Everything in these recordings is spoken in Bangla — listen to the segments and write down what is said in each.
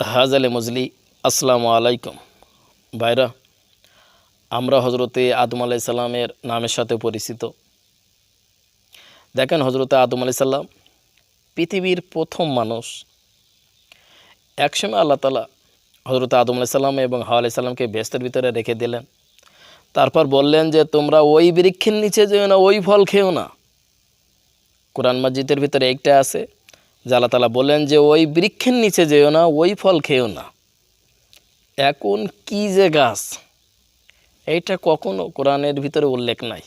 হাজ আলী মজলি, আসসালামু আলাইকুম। ভাইরা, আমরা হজরতে আদম আলাই সাল্লামের নামের সাথে পরিচিত। দেখেন হজরতে আদম আলাই সাল্লাম পৃথিবীর প্রথম মানুষ। একসময় আল্লাহ তালা হজরত আদম আলাই সাল্লাম এবং হাওয়া আলাই সাল্লামকে ব্যস্তের ভিতরে রেখে দিলেন। তারপর বললেন যে, তোমরা ওই বৃক্ষের নিচে যেও না, ওই ফল খেও না। কোরআন মসজিদের ভিতরে একটা আছে আল্লাহ তালা বললেন যে, ওই বৃক্ষের নিচে যেও না, ওই ফল খেও না। এখন কি যে গাছ? এইটা কখনো কোরআনের ভিতরে উল্লেখ নাই।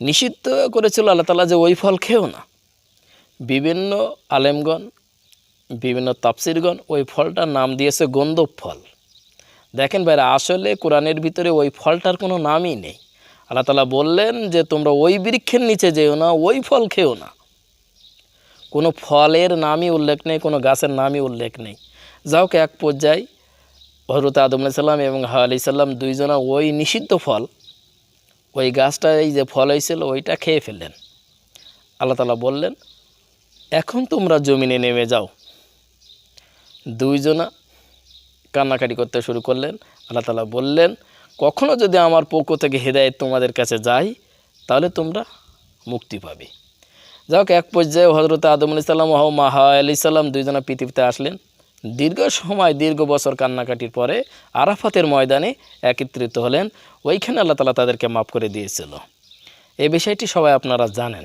নিষিদ্ধ করেছিল আল্লাহ তালা যে, ওই ফল খেও না। বিভিন্ন আলেমগণ, বিভিন্ন তাপসিরগণ ওই ফলটার নাম দিয়েছে গন্ধব ফল। দেখেন ভাইরা, আসলে কোরআনের ভিতরে ওই ফলটার কোনো নামই নেই। আল্লাহ তালা বললেন যে, তোমরা ওই বৃক্ষের নিচে যেও না, ওই ফল খেও না। কোনো ফলের নামই উল্লেখ নেই, কোনো গাছের নামই উল্লেখ নেই। যাও এক পর্যায়ে হজরত আদম সাল্লাম এবং হাওয়া আলি সাল্লাম দুইজনা ওই নিষিদ্ধ ফল, ওই গাছটা, এই যে ফল হয়েছিল, ওইটা খেয়ে ফেললেন। আল্লাহ তালা বললেন, এখন তোমরা জমিনে নেমে যাও। দুইজনা কান্নাকাটি করতে শুরু করলেন। আল্লাহ তালা বললেন, কখনো যদি আমার পক্ষ থেকে হৃদায়ত তোমাদের কাছে যায়, তাহলে তোমরা মুক্তি পাবে। যাক, এক পর্যায়ে হজরত আদম আলি সাল্লাম ও মাহা আলি সাল্লাম দুইজনা পৃথিবীতে আসলেন। দীর্ঘ সময়, দীর্ঘ বছর কান্নাকাটির পরে আরাফাতের ময়দানে একত্রিত হলেন। ওইখানে আল্লাহ তালা তাদেরকে মাফ করে দিয়েছিল। এ বিষয়টি সবাই আপনারা জানেন।